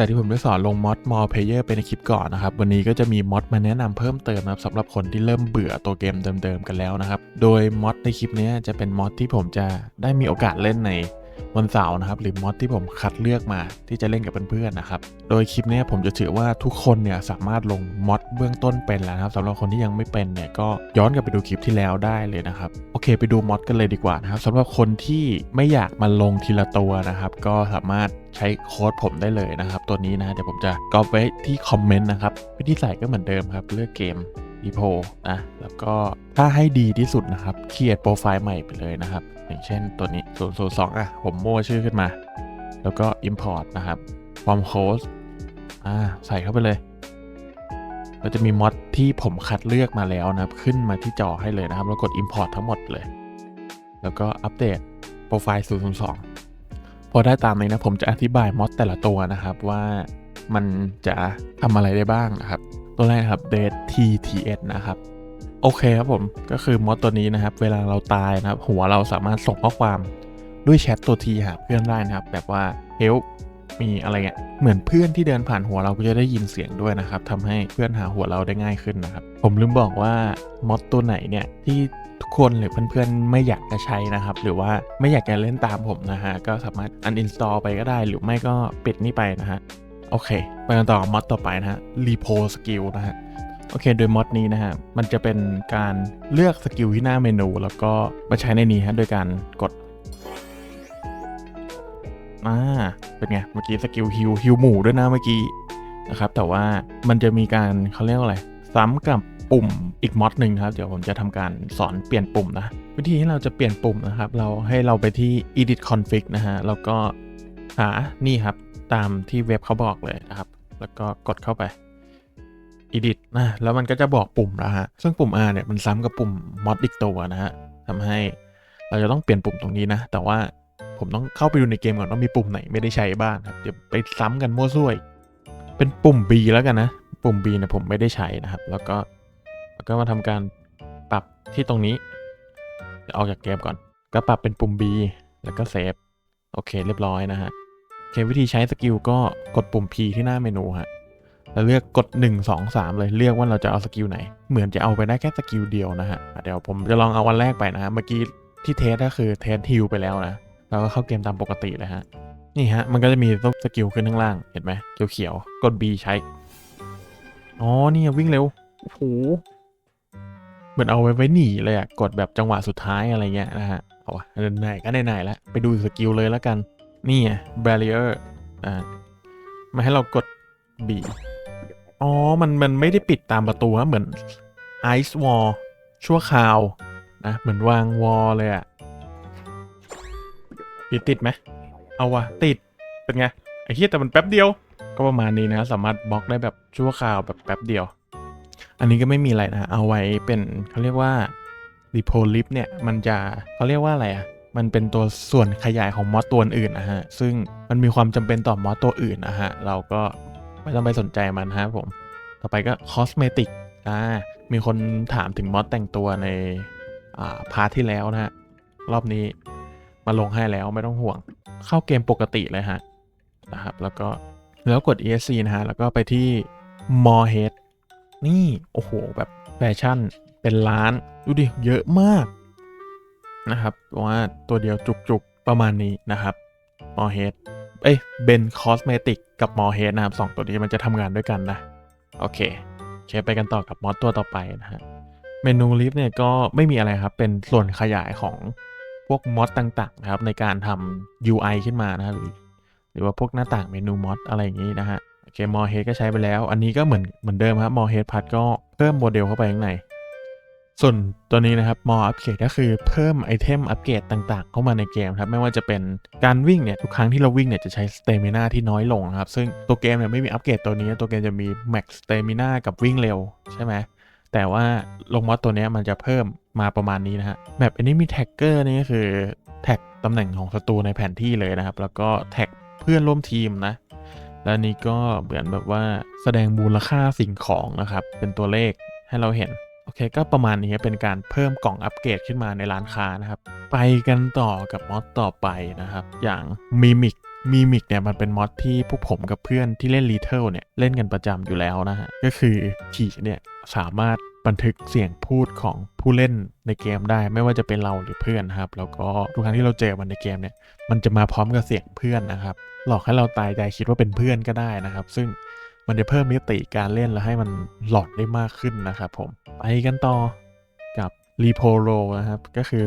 จากที่ผมได้สอนลงมอดมอลเพเยอร์ไปในคลิปก่อนนะครับ วันนี้ก็จะมีมอดมาแนะนำเพิ่มเติมนะครับสำหรับคนที่เริ่มเบื่อตัวเกมเดิมๆกันแล้วนะครับ โดยมอดในคลิปนี้จะเป็นมอดที่ผมจะได้มีโอกาสเล่นใน วันเสาร์นะครับหรือมอดที่ผมคัดเลือกมาที่จะเล่นกับเพื่อนๆนะครับ โดยคลิปนี้ผมจะถือว่าทุกคนเนี่ยสามารถลงมอดเบื้องต้นเป็นแล้วนะครับสำหรับคนที่ยังไม่เป็นเนี่ยก็ย้อนกลับไปดูคลิปที่แล้วได้เลยนะครับโอเค ไปดูมอดกันเลยดีกว่านะครับสำหรับคนที่ไม่อยากมาลงทีละตัวนะครับก็สามารถใช้โค้ดผมได้เลยนะครับ ตัวนี้นะเดี๋ยวผมจะกรอบไว้ที่คอมเมนต์นะครับวิธีใส่ก็เหมือนเดิมครับเลือกเกมรีโพนะแล้วก็ถ้าให้ดีที่สุดนะครับเขียนโปรไฟล์ใหม่ไปเลยนะครับ อย่างเช่นตัวนี้0 0 2อะ ผมโม่ชื่อขึ้นมา แล้วก็ Import นะครับ from Host อ่า ใส่เข้าไปเลยก็จะมีมอดที่ผมคัดเลือกมาแล้วนะครับ ขึ้นมาที่จอให้เลยนะครับ แล้วกด Import ทั้งหมดเลย แล้วก็อัปเดตโปรไฟล์ 002 พอได้ตามนี้นะ ผมจะอธิบายมอดแต่ละตัวนะครับว่ามันจะทำอะไรได้บ้างนะครับ ตัวแรกครับ Date TTS นะครับ โอเคครับผมก็คือมอดตัวนี้นะครับ เวลาเราตายนะครับ หัวเราสามารถส่งข้อความด้วยแชทตัวทีหาเพื่อนได้นะครับ แบบว่า help มีอะไรเงี้ยเหมือนเพื่อนที่เดินผ่านหัวเราก็จะได้ยินเสียงด้วยนะครับทำให้เพื่อนหาหัวเราได้ง่ายขึ้นนะครับ ผมลืมบอกว่ามอดตัวไหนเนี่ยที่ทุกคนหรือเพื่อนๆไม่อยากจะใช้นะครับ หรือว่าไม่อยากจะเล่นตามผมนะฮะก็สามารถ uninstall ไปก็ได้ หรือไม่ก็ปิดนี่ไปนะฮะโอเค ไปกันต่อมอดต่อไปนะฮะ repo skill นะฮะ โอเค โดยมอดนี้นะฮะ มันจะเป็นการเลือกสกิลที่หน้าเมนู แล้วก็มาใช้ในนี้ฮะ โดยการกด อ่า เป็นไง เมื่อกี้สกิลฮิวฮิวหมู่ด้วยนะเมื่อกี้นะครับ แต่ว่ามันจะมีการเขาเรียกว่าอะไร ซ้ำกับปุ่มอีกมอดหนึ่งครับ เดี๋ยวผมจะทำการสอนเปลี่ยนปุ่มนะ วิธีที่เราจะเปลี่ยนปุ่มนะครับ เราให้เราไปที่ edit config นะฮะ แล้วก็หา นี่ครับ ตามที่เว็บเขาบอกเลยนะครับ แล้วก็กดเข้าไป edit นะแล้วมันก็จะบอกปุ่มแล้วฮะซึ่งปุ่ม R เนี่ยมันซ้ำกับปุ่ม mod อีกตัวนะฮะทำให้เราจะต้องเปลี่ยนปุ่มตรงนี้นะ แต่ว่าผมต้องเข้าไปดูในเกมก่อนว่ามีปุ่มไหนไม่ได้ใช้บ้างครับเดี๋ยวไปซ้ำกันมั่วซั่วเป็นปุ่ม B แล้วกันนะ ปุ่ม B เนี่ยผมไม่ได้ใช้นะครับ แล้วก็แล้วก็มาทำการปรับที่ตรงนี้เดี๋ยวออกจากเกมก่อน ก็ปรับเป็นปุ่ม B แล้วก็เซฟโอเคเรียบร้อยนะฮะโอเควิธีใช้สกิลก็กดปุ่ม P ที่หน้าเมนูฮะ แล้วเลือกกด 1 2 3 เลยเลือกว่าเราจะเอาสกิลไหน เหมือนจะเอาไปได้แค่สกิลเดียวนะฮะเดี๋ยวผมจะลองเอาวันแรกไปนะฮะเมื่อกี้ที่เทสก็คือเทสฮิลไปแล้วนะเราก็เข้าเกมตามปกติเลยฮะนี่ฮะมันก็จะมีตัวสกิลขึ้นข้างล่างเห็นไหมเขียวๆกด B ใช้อ๋อนี่วิ่งเร็วโอ้โหเหมือนเอาไว้ไว้หนีเลยอะกดแบบจังหวะสุดท้ายอะไรเงี้ยนะฮะเอาวะไหนก็ไหนๆแล้วไปดูสกิลเลยแล้วกันนี่ไง barrier อ่ามาให้เรากด B อ๋อ มันมันไม่ได้ปิดตามประตูนะเหมือน Ice Wall ชั่วคราวนะเหมือนวางวอลเลยอะติดติดไหมเอาวะติดเป็นไงไอ้เหี้ยแต่มันแป๊บเดียว ก็ประมาณนี้นะสามารถบล็อกได้แบบชั่วคราวแบบแป๊บเดียว อันนี้ก็ไม่มีอะไรนะเอาไว้เป็นเขาเรียกว่า repo lip เนี่ยมันจะเขาเรียกว่าอะไรอะมันเป็นตัวส่วนขยายของมอดตัวอื่นนะฮะ ซึ่งมันมีความจำเป็นต่อมอดตัวอื่นนะฮะ เราก็ ไม่ต้องไปสนใจมันนะครับผม ต่อไปก็คอสเมติกอ่ามีคนถามถึงมอดแต่งตัวในอ่าพาร์ทที่แล้วนะฮะ รอบนี้มาลงให้แล้วไม่ต้องห่วง เข้าเกมปกติเลยฮะนะครับ แล้วก็แล้วกด ESC นะฮะ แล้วก็ไปที่ more head นี่ โอ้โห แบบแฟชั่นเป็นล้าน ดูดิ เยอะมากนะครับว่าตัวเดียวจุกๆประมาณนี้นะครับ more head เอ้ยเบนคอสเมติกกับมอเฮดนะครับสองตัวนี้มันจะทำงานด้วยกันนะ โอเคโอเคไปกันต่อกับมอสตัวต่อไปนะฮะเมนูลิฟต์เนี่ยก็ไม่มีอะไรครับ เป็นส่วนขยายของพวกมอสต่างๆนะครับ ในการทำ UI ขึ้นมานะหรือหรือว่าพวกหน้าต่างเมนูมอสอะไรอย่างนี้นะฮะโอเคมอเฮดก็ใช้ไปแล้ว อันนี้ก็เหมือนเหมือนเดิมครับมอเฮดพัดก็เพิ่มโมเดลเข้าไปข้างใน ส่วนตัวนี้นะครับมออัปเกรดก็คือเพิ่มไอเทมอัปเกรดต่างๆ เข้ามาในเกมครับไม่ว่าจะเป็นการวิ่งเนี่ยทุกครั้งที่เราวิ่งเนี่ยจะใช้สเตมินาที่น้อยลงนะครับซึ่งตัวเกมเนี่ยไม่มีอัปเกรดตัวนี้ตัวเกมจะมีแม็กสเตมินากับวิ่งเร็วใช่ไหมแต่ว่าลงมอดตัวนี้มันจะเพิ่มมาประมาณนี้นะฮะแบบอันนี้มีแท็กเกอร์นี่ก็คือแท็กตำแหน่งของศัตรูในแผนที่เลยนะครับ แล้วก็แท็กเพื่อนร่วมทีมนะแล้วนี้ก็เหมือนแบบว่าแสดงมูลค่าสิ่งของนะครับเป็นตัวเลขให้เราเห็น โอเคก็ประมาณนี้เป็นการเพิ่มกล่องอัปเกรดขึ้นมาในร้านค้านะครับ ไปกันต่อกับมอดต่อไปนะครับ อย่างมิมิกมีมิกเนี่ยมันเป็นมอดที่พวกผมกับเพื่อนที่เล่นรีเทลเนี่ยเล่นกันประจำอยู่แล้วนะฮะ ก็คือผีเนี่ยสามารถบันทึกเสียงพูดของผู้เล่นในเกมได้ไม่ว่าจะเป็นเราหรือเพื่อนนครับ แล้วก็ทุกครั้งที่เราเจอมันในเกมเนี่ยมันจะมาพร้อมกับเสียงเพื่อนนะครับ หลอกให้เราตายใจคิดว่าเป็นเพื่อนก็ได้นะครับ ซึ่ง มันจะเพิ่มมิติการเล่นและให้มันหลอนได้มากขึ้นนะครับผม ไปกันต่อกับ r e p o r o นะครับ ก็คือ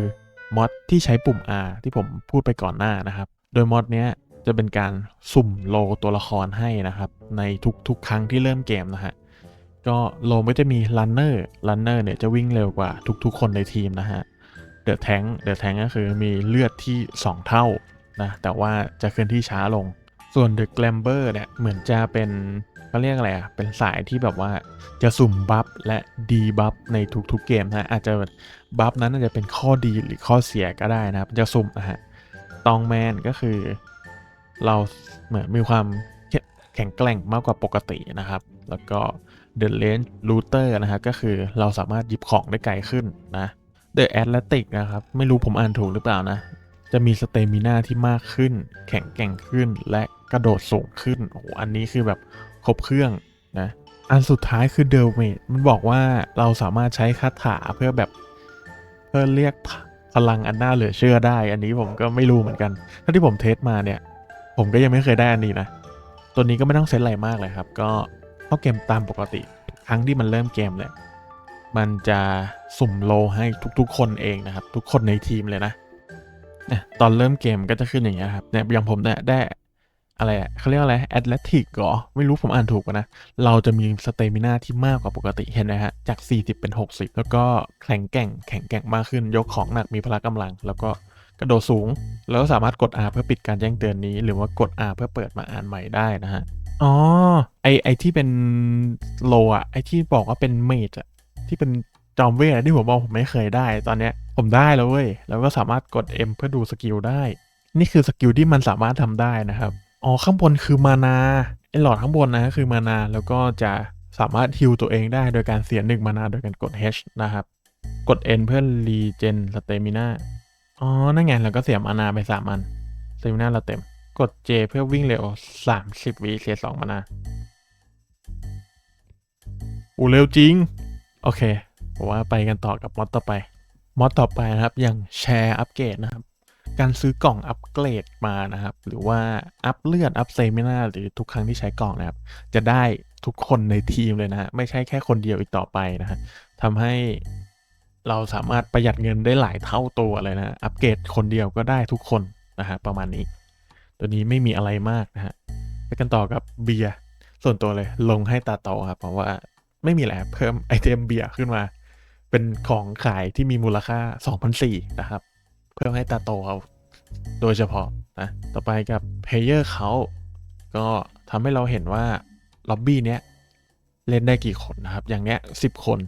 มอดที่ใช้ปุ่ม R ที่ผมพูดไปก่อนหน้านะครับ โดยมอดเนี้ยจะเป็นการสุ่มโลตัวละครให้นะครับ ในทุกๆ ครั้งที่เริ่มเกมนะฮะก็โลก็จะมี runner runner เนี่ยจะวิ่งเร็วกว่าทุกๆ คนในทีมนะฮะเดอะแทงเดอะแทงก็คือมีเลือดที่ 2 เท่านะแต่ว่าจะเคลื่อนที่ช้าลง ส่วน The Glamber เนี่ยเหมือนจะเป็น เขาเรียกอะไรอะ เป็นสายที่แบบว่าจะสุ่มบัฟและดีบัฟในทุกๆเกมนะอาจจะบัฟนั้นอาจจะเป็นข้อดีหรือข้อเสียก็ได้นะครับ จะสุ่มนะฮะตองแมนก็คือเราเหมือนมีความแข็งแกร่งมากกว่าปกตินะครับ แล้วก็ The Range Looter นะครับก็คือเราสามารถหยิบของได้ไกลขึ้นนะ The Athletic นะครับ ไม่รู้ผมอ่านถูกหรือเปล่านะ จะมีสเตมิน่าที่มากขึ้น แข็งแกร่งขึ้นและกระโดดสูงขึ้นโอ้โหอันนี้คือแบบ ครบเครื่องนะอันสุดท้ายคือ d e l m a t e มันบอกว่าเราสามารถใช้คาถาเพื่อแบบเพื่อเรียกพลังอันน่าเหลือเชื่อได้ อันนี้ผมก็ไม่รู้เหมือนกันถ้าที่ผมเทสมาเนี่ย ผมก็ยังไม่เคยได้อันนี้นะ ตัวนี้ก็ไม่ต้องเซตอะไรมากเลยครับ ก็เข้าเกมตามปกติครั้งที่มันเริ่มเกมเลยมันจะสุ่มโลให้ทุกๆ คนเองนะครับ ทุกคนในทีมเลยนะตอนเริ่มเกมก็จะขึ้นอย่างเงี้ยครับเนี่ยอย่างผมเนี่ยได้ อะไรอะเขาเรียกอะไรแอตเลติกเหรอ ไม่รู้ผมอ่านถูกปะนะ เราจะมีสเตมินาที่มากกว่าปกติเห็นไหมฮะ จาก 40 เป็น 60 แล้วก็แข็งแกร่งแข็งแกร่งมากขึ้น ยกของหนักมีพละกำลัง แล้วก็กระโดดสูง แล้วก็สามารถกด R เพื่อปิดการแจ้งเตือนนี้ หรือว่ากด R เพื่อเปิดมาอ่านใหม่ได้นะฮะ อ๋อ ไอไอที่เป็นโลอะไอที่บอกว่าเป็นเมจอะที่เป็นจอมเวทอะที่ผมบอกผมไม่เคยได้ ตอนเนี้ยผมได้แล้วเว้ย แล้วก็สามารถกด M เพื่อดูสกิลได้ นี่คือสกิลที่มันสามารถทำได้นะครับ อ๋อข้างบนคือมานาไอหลอดข้างบนนะคือมานาแล้วก็จะสามารถฮิลตัวเองได้โดยการเสียหนึ่งมานาโดยการกด H นะครับ กด N เพื่อรีเจนสเตมินาอ๋อ นั่นไง แล้วก็เสียมานาไปสามอันสเตมินาเราเต็ม กด J เพื่อวิ่งเร็ว30วิเสีย2มานาอูเร็วจริง โอเคผมว่าไปกันต่อกับมอดต่อไป มอดต่อไปนะครับ อย่างแชร์อัปเกรดนะครับ การซื้อกล่องอัปเกรดมานะครับ หรือว่าอัพเลือดอัพเซมินาหรือทุกครั้งที่ใช้กล่องนะครับ จะได้ทุกคนในทีมเลยนะฮะไม่ใช่แค่คนเดียวอีกต่อไปนะฮะทำให้เราสามารถประหยัดเงินได้หลายเท่าตัวเลยนะอัปเกรดคนเดียวก็ได้ทุกคนนะฮะประมาณนี้ ตัวนี้ไม่มีอะไรมากนะฮะไปกันต่อกับเบียร์ส่วนตัวเลยลงให้ตาโตครับเพราะว่าไม่มีอะไรครับเพิ่มไอเทมเบียร์ขึ้นมา เป็นของขายที่มีมูลค่า 2,004นะครับ เพิ่มให้ตาโตเขาโดยเฉพาะนะต่อไปกับเพลเยอร์เขาก็ทำให้เราเห็นว่าล็อบบี้เนี้ยเล่นได้กี่คนนะครับ อย่างเนี้ย10คน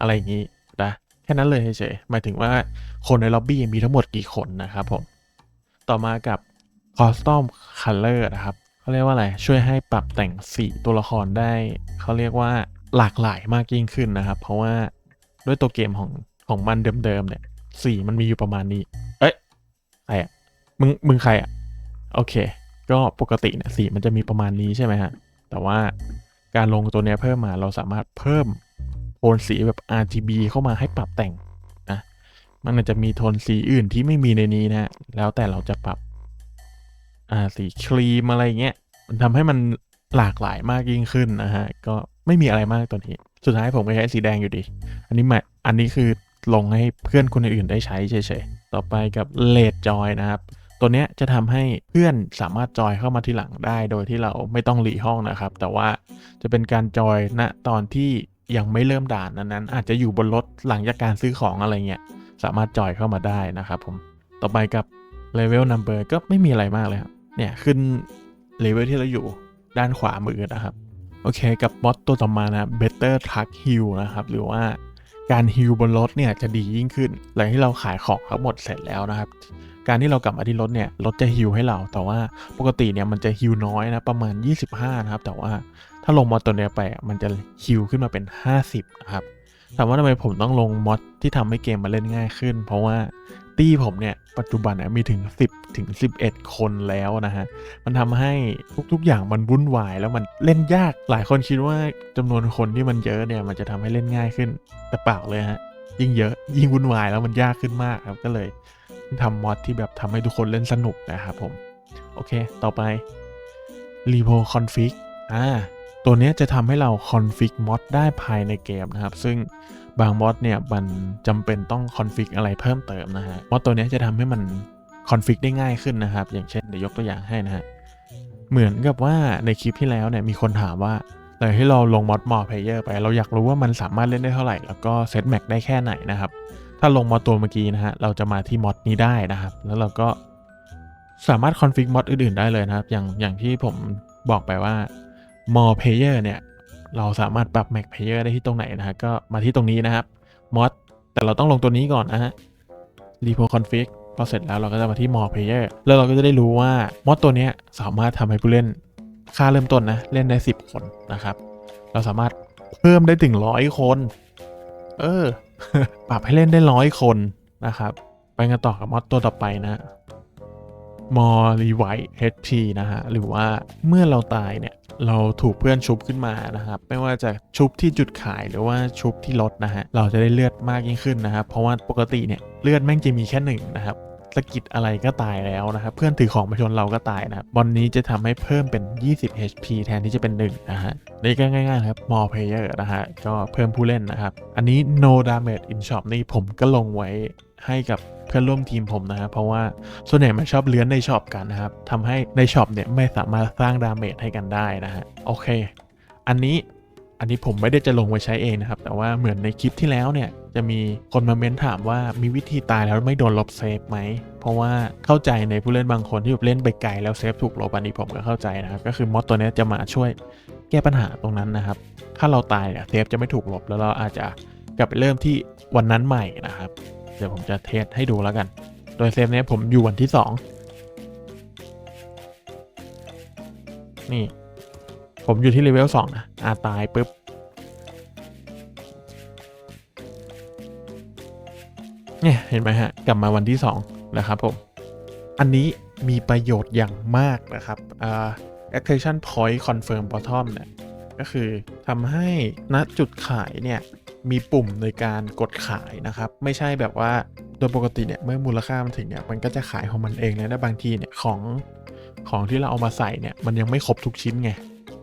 อะไรอย่างนี้นะแค่นั้นเลยเฉยๆหมายถึงว่าคนในล็อบบี้มีทั้งหมดกี่คนนะครับผมต่อมากับ Custom Color นะครับเขาเรียกว่าอะไรช่วยให้ปรับแต่งสีตัวละครได้เขาเรียกว่าหลากหลายมากยิ่งขึ้นนะครับ เพราะว่าด้วยตัวเกมของของมันเดิมๆเนี่ยสีมันมีอยู่ประมาณนี้ ใครอะมึงมึงใครอะโอเค ก็ปกติเนี่ยสีมันจะมีประมาณนี้ใช่ไหมฮะ แต่ว่าการลงตัวเนี้ยเพิ่มมาเราสามารถเพิ่มโทนสีแบบ RGB เข้ามาให้ปรับแต่งนะมันอาจจะมีโทนสีอื่นที่ไม่มีในนี้นะฮะแล้วแต่เราจะปรับอ่าสีครีมอะไรเงี้ยมันทำให้มันหลากหลายมากยิ่งขึ้นนะฮะก็ไม่มีอะไรมากตัวนี้ สุดท้ายผมก็ใช้สีแดงอยู่ดี อันนี้มาอันนี้คือลงให้เพื่อนคนอื่นได้ใช้เฉยๆ ต่อไปกับเลดจอยนะครับ ตัวเนี้ยจะทำให้เพื่อนสามารถจอยเข้ามาทีหลังได้ โดยที่เราไม่ต้องหลีห้องนะครับ แต่ว่าจะเป็นการจอยณตอนที่ยังไม่เริ่มด่านนั้นๆอาจจะอยู่บนรถหลังจากการซื้อของอะไรเงี้ยสามารถจอยเข้ามาได้นะครับผมต่อไปกับ level number ก็ไม่มีอะไรมากเลยครับเนี่ยขึ้นเลเวลที่เราอยู่ด้านขวามือนะครับ โอเคกับมอดตัวต่อมานะ better truck heal นะครับ หรือว่า การฮิลบนรถเนี่ยจะดียิ่งขึ้น หลังที่เราขายของทั้งหมดเสร็จแล้วนะครับ การที่เรากลับมาที่รถเนี่ยรถจะฮิลให้เรา แต่ว่าปกติเนี่ยมันจะฮิลน้อยนะประมาณ 25 นะครับ แต่ว่าถ้าลงมอดตัวเนี้ยไปมันจะฮิลขึ้นมาเป็น 50นะครับถามว่าทำไมผมต้องลงมอดที่ทำให้เกมมาเล่นง่ายขึ้น เพราะว่า ตี้ผมเนี่ย ปัจจุบันมีถึง 10 ถึง 11 คนแล้วนะฮะ มันทำให้ทุกๆอย่างมันวุ่นวายแล้วมันเล่นยาก หลายคนคิดว่าจำนวนคนที่มันเยอะเนี่ย มันจะทำให้เล่นง่ายขึ้น แต่เปล่าเลยฮะ ยิ่งเยอะ ยิ่งวุ่นวายแล้วมันยากขึ้นมากครับ ก็เลยทำมอดที่แบบทำให้ทุกคนเล่นสนุกนะครับผม โอเค ต่อไป repo config อ่า ตัวเนี้ยจะทำให้เรา config mod ได้ภายในเกมนะครับ ซึ่ง บางมอดเนี่ยมันจำเป็นต้อง config อะไรเพิ่มเติมนะฮะมอดตัวนี้จะทำให้มัน config ได้ง่ายขึ้นนะครับ อย่างเช่นเดี๋ยวยกตัวอย่างให้นะฮะเหมือนกับว่าในคลิปที่แล้วเนี่ยมีคนถามว่าเลยให้เราลงมอดมอ player ไป เราอยากรู้ว่ามันสามารถเล่นได้เท่าไหร่ แล้วก็เซตแม็กได้แค่ไหนนะครับ ถ้าลงมอดตัวเมื่อกี้นะฮะเราจะมาที่มอดนี้ได้นะครับ แล้วเราก็สามารถคอนฟิกมอดอื่นๆได้เลยนะครับ อย่างอย่างที่ผมบอกไปว่า more player เนี่ย เราสามารถปรับ max player ได้ที่ตรงไหนนะฮะก็มาที่ตรงนี้นะครับ mod แต่เราต้องลงตัวนี้ก่อนนะฮะ repo config พอเสร็จแล้วเราก็จะมาที่ more player แล้วเราก็จะได้รู้ว่า mod ตัวนี้สามารถทำให้ผู้เล่นค่าเริ่มต้นนะ เล่นได้ 10 คนนะครับ เราสามารถเพิ่มได้ถึงร้อยคน เออ ปรับให้เล่นได้ร้อยคนนะครับ ไปกันต่อกับมอดตัวต่อไปนะ มอรีไว HP นะฮะ หรือว่าเมื่อเราตายเนี่ย เราถูกเพื่อนชุบขึ้นมานะครับ ไม่ว่าจะชุบที่จุดขายหรือว่าชุบที่รถนะฮะ เราจะได้เลือดมากยิ่งขึ้นนะครับ เพราะว่าปกติเนี่ย เลือดแม่งจะมีแค่หนึ่งนะครับสกิดอะไรก็ตายแล้วนะครับ เพื่อนถือของมาชนเราก็ตายนะครับบอลนี้จะทำให้เพิ่มเป็น 20 HP แทนที่จะเป็น 1 นะฮะ นี่ก็ง่ายๆครับ more player นะฮะ ก็เพิ่มผู้เล่นนะครับ อันนี้ no damage in shop นี่ผมก็ลงไว้ ให้กับเพื่อนร่วมทีมผมนะฮะเพราะว่าส่วนใหญ่มันชอบเลื้อนในช็อปกันนะครับทำให้ในช็อปเนี่ยไม่สามารถสร้างดาเมจให้กันได้นะฮะโอเค อันนี้อันนี้ผมไม่ได้จะลงไว้ใช้เองนะครับ แต่ว่าเหมือนในคลิปที่แล้วเนี่ยจะมีคนมาเม้นถามว่ามีวิธีตายแล้วไม่โดนลบเซฟไหม เพราะว่าเข้าใจในผู้เล่นบางคนที่แบบเล่นไปไกลแล้วเซฟถูกลบอันนี้ผมก็เข้าใจนะครับ ก็คือมอดตัวนี้จะมาช่วยแก้ปัญหาตรงนั้นนะครับ ถ้าเราตายเนี่ยเซฟจะไม่ถูกลบแล้วเราอาจจะกลับไปเริ่มที่วันนั้นใหม่นะครับ เดี๋ยวผมจะเทสให้ดูแล้วกัน โดยเซฟนี้ผมอยู่วันที่ 2 นี่ ผมอยู่ที่เลเวล2นะอาตายปุ๊บ เนี่ยเห็นไหมฮะ กลับมาวันที่ 2 นะครับผม อันนี้มีประโยชน์อย่างมากนะครับอ่า Action point confirm bottom เนี่ยก็คือทำให้ณจุดขายเนี่ย มีปุ่มในการกดขายนะครับ ไม่ใช่แบบว่าโดยปกติเนี่ยเมื่อมูลค่ามันถึงเนี่ยมันก็จะขายของมันเองเลยนะบางทีเนี่ยของของที่เราเอามาใส่เนี่ยมันยังไม่ครบทุกชิ้นไง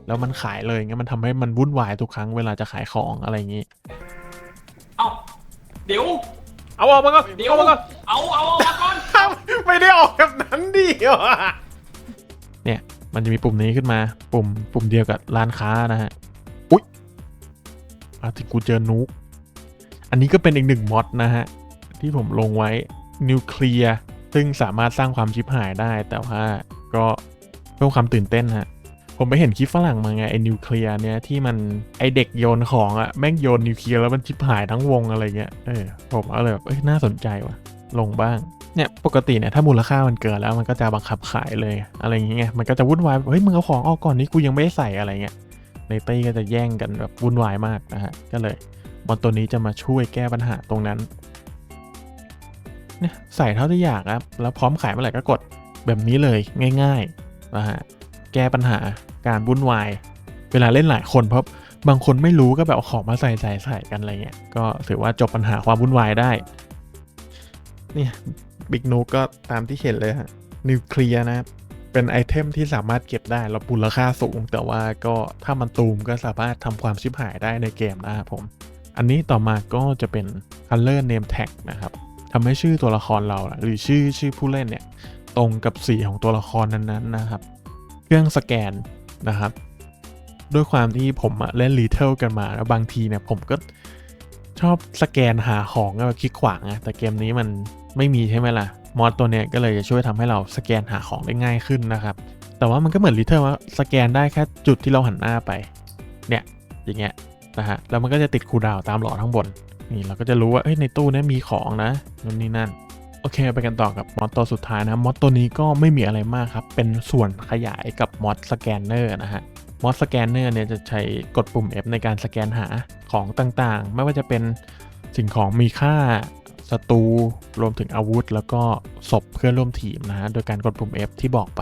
แล้วมันขายเลยเงี้ยมันทำให้มันวุ่นวายทุกครั้งเวลาจะขายของอะไรอย่างนี้ เอ้าเดี๋ยว เอาออกมาก่อนเดี๋ยวเอามาก่อนเอาเอาเอามาก่อนไม่ได้ออกแบบนั้นดิวะเนี่ยมันจะมีปุ่มนี้ขึ้นมา ปุ่มปุ่มเดียวกับร้านค้านะฮะ อาถึงกูเจอนุก อันนี้ก็เป็นอีกหนึ่งมอดนะฮะ ที่ผมลงไว้นิวเคลียร์ซึ่งสามารถสร้างความชิบหายได้ แต่ว่าก็เพิ่มความตื่นเต้นฮะ ผมไปเห็นคลิปฝรั่งมาไงไอ้นิวเคลียร์เนี่ยที่มันไอเด็กโยนของอะแม่งโยนนิวเคลียร์แล้วมันชิบหายทั้งวงอะไรเงี้ยเออผมก็เลยแบบเอ้ยน่าสนใจว่ะลงบ้างเนี่ยปกติเนี่ยถ้ามูลค่ามันเกินแล้วมันก็จะบังคับขายเลยอะไรอย่างเงี้ยมันก็จะวุ่นวายเฮ้ยมึงเอาของออกก่อนนี่กูยังไม่ได้ใส่อะไรเงี้ย ในตี้ก็จะแย่งกันแบบวุ่นวายมากนะฮะ ก็เลยมอนตัวนี้จะมาช่วยแก้ปัญหาตรงนั้นเนี่ยใส่เท่าที่อยากครับ แล้วพร้อมขายเมื่อไหร่ก็กดแบบนี้เลยง่ายๆนะฮะ แก้ปัญหาการวุ่นวาย เวลาเล่นหลายคนเพราะบางคนไม่รู้ก็แบบเอาของมาใส่ใส่ใส่กันอะไรเงี้ย ก็ถือว่าจบปัญหาความวุ่นวายได้ เนี่ยบิ๊กนูก็ตามที่เห็นเลยฮะนิวเคลียร์นะครับ เป็นไอเทมที่สามารถเก็บได้แล้วมูลค่าสูง แต่ว่าก็ถ้ามันตูมก็สามารถทำความชิบหายได้ในเกมนะครับผม อันนี้ต่อมาก็จะเป็น color name tag นะครับทำให้ชื่อตัวละครเรา หรือชื่อชื่อผู้เล่นเนี่ยตรงกับสีของตัวละครนั้นๆนะครับ เครื่องสแกนนะครับ ด้วยความที่ผมเล่นรีเทลกันมาแล้วบางทีเนี่ยผมก็ชอบสแกนหาของแบบคลิกขวางอะแต่เกมนี้มันไม่มีใช่ไหมล่ะ มอดตัวเนี้ยก็เลยจะช่วยทำให้เราสแกนหาของได้ง่ายขึ้นนะครับ แต่ว่ามันก็เหมือนรีเทลว่าสแกนได้แค่จุดที่เราหันหน้าไป เนี่ยอย่างเงี้ยนะฮะแล้วมันก็จะติดคูดาวตามหลอดข้างบนนี่เราก็จะรู้ว่าเอ้ยในตู้นี้มีของนะนู่นนี่นั่นโอเคไปกันต่อกับมอดตัวสุดท้ายนะมอดตัวนี้ก็ไม่มีอะไรมากครับ เป็นส่วนขยายกับมอดสแกนเนอร์นะฮะมอดสแกนเนอร์เนี่ยจะใช้กดปุ่ม F ในการสแกนหาของต่างๆ ไม่ว่าจะเป็นสิ่งของมีค่า ศัตรูรวมถึงอาวุธ แล้วก็ศพเพื่อนร่วมทีมนะฮะโดยการกดปุ่ม F ที่บอกไป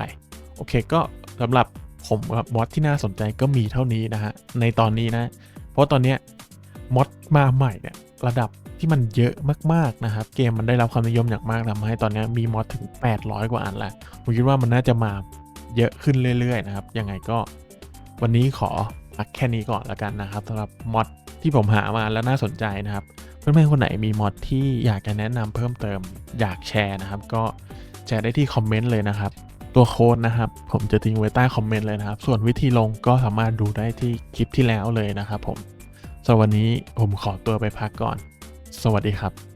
โอเคก็สำหรับผมกับมอดที่น่าสนใจก็มีเท่านี้นะฮะในตอนนี้นะ เพราะตอนนี้มอดมาใหม่เนี่ยระดับที่มันเยอะมากๆนะครับ เกมมันได้รับความนิยมอย่างมากทำให้ตอนนี้มีมอดถึง 800 กว่าอันแล้วผมคิดว่ามันน่าจะมาเยอะขึ้นเรื่อยๆนะครับยังไงก็วันนี้ขอพักแค่นี้ก่อนแล้วกันนะครับสำหรับมอดที่ผมหามาแล้วน่าสนใจนะครับ เพื่อนๆคนไหนมีมอดที่อยากจะแนะนำเพิ่มเติมอยากแชร์นะครับ ก็แชร์ได้ที่คอมเมนต์เลยนะครับ ตัวโค้ดนะครับ ผมจะทิ้งไว้ใต้คอมเมนต์เลยนะครับ ส่วนวิธีลงก็สามารถดูได้ที่คลิปที่แล้วเลยนะครับผมสำหรับวันนี้ผมขอตัวไปพักก่อน สวัสดีครับ